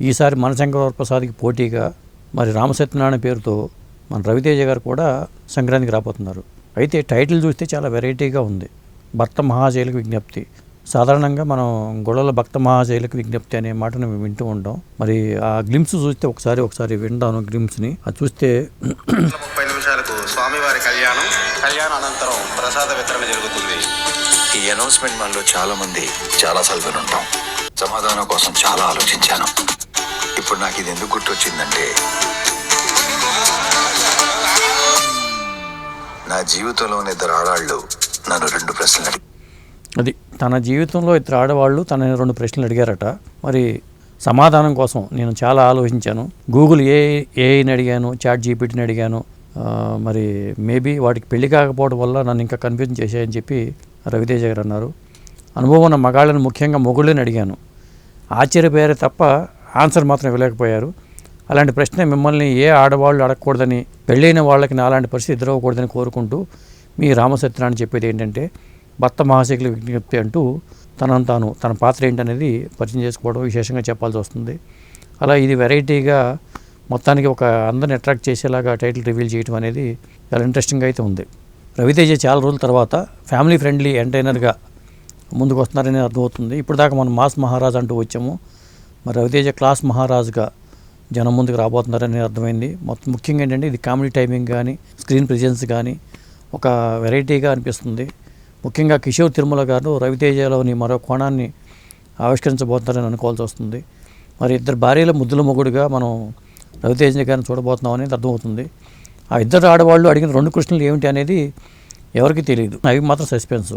ఈసారి మన శంకరవర ప్రసాద్కి పోటీగా మరి రామసత్యనారాయణ పేరుతో మన రవితేజ గారు కూడా సంక్రాంతికి రాబోతున్నారు. అయితే టైటిల్ చూస్తే చాలా వెరైటీగా ఉంది. భర్త మహాజైలకు విజ్ఞప్తి. సాధారణంగా మనం గొడవల భక్త మహాజైలకు విజ్ఞప్తి అనే మాటను మేము వింటూ ఉంటాం. మరి ఆ గ్లిమ్స్ చూస్తే ఒకసారి ఒకసారి వింటాను గ్లిమ్స్ని. అది చూస్తే ముప్పై నిమిషాలకు స్వామివారి కళ్యాణం కళ్యాణ అనంతరం ప్రసాద వితరణ జరుగుతుంది. ఈ అనౌన్స్మెంట్ మనలో చాలా మంది చాలా సార్లు ఉంటాం. సమాధానం కోసం చాలా ఆలోచించాను. ఇప్పుడు నాకు ఇది ఎందుకు గుర్తొచ్చిందంటే నా జీవితంలోని ఇద్దరు ఆడాళ్ళు నన్ను రెండు ప్రశ్నలు అడిగి అది తన జీవితంలో ఇద్దరు ఆడవాళ్ళు తన రెండు ప్రశ్నలు అడిగారట. మరి సమాధానం కోసం నేను చాలా ఆలోచించాను. గూగుల్ ఏ ఏఐని అడిగాను చాట్ జీపీటీని అడిగాను మరి మేబీ వాటికి పెళ్ళి కాకపోవడం వల్ల నన్ను ఇంకా కన్ఫ్యూజన్ చేశాయని చెప్పి రవితేజ గారు అన్నారు. అనుభవం ఉన్న మగాళ్ళని ముఖ్యంగా మొగుళ్ళని అడిగాను. ఆశ్చర్యపోయారు తప్ప ఆన్సర్ మాత్రం ఇవ్వలేకపోయారు. అలాంటి ప్రశ్న మిమ్మల్ని ఏ ఆడవాళ్ళు అడగకూడదని పెళ్ళైన వాళ్ళకి నా అలాంటి పరిస్థితి ఎదురవ్వకూడదని కోరుకుంటూ మీ రామసత్రాన్ని చెప్పేది ఏంటంటే భర్త మహాశైకుల విజ్ఞప్తి అంటూ తనను తాను తన పాత్ర ఏంటనేది పరిచయం చేసుకోవడం విశేషంగా చెప్పాల్సి వస్తుంది. అలా ఇది వెరైటీగా మొత్తానికి ఒక అందరిని అట్రాక్ట్ చేసేలాగా టైటిల్ రివీల్ చేయడం అనేది చాలా ఇంట్రెస్టింగ్ అయితే ఉంది. రవితేజ చాలా రోజుల తర్వాత ఫ్యామిలీ ఫ్రెండ్లీ ఎంటర్టైనర్గా ముందుకు వస్తున్నారని అర్థమవుతుంది ఇప్పుడు దాకా మనం మాస్ మహారాజ్ అంటూ వచ్చాము. మరి రవితేజ క్లాస్ మహారాజ్గా జనం ముందుకు రాబోతున్నారని అర్థమైంది. మొత్తం ముఖ్యంగా ఏంటంటే ఇది కామెడీ టైమింగ్ కానీ స్క్రీన్ ప్రెజెన్స్ కానీ ఒక వెరైటీగా అనిపిస్తుంది. ముఖ్యంగా కిషోర్ తిరుమల గారు రవితేజలోని మరో కోణాన్ని ఆవిష్కరించబోతున్నారని అనుకోవాల్సి వస్తుంది. మరి ఇద్దరు భార్యల ముద్దుల మొగుడుగా మనం రవితేజ గారిని చూడబోతున్నాం అనేది అర్థమవుతుంది ఆ ఇద్దరు ఆడవాళ్ళు అడిగిన రెండు కృష్ణలు ఏమిటి అనేది ఎవరికి తెలియదు అవి మాత్రం సస్పెన్స్.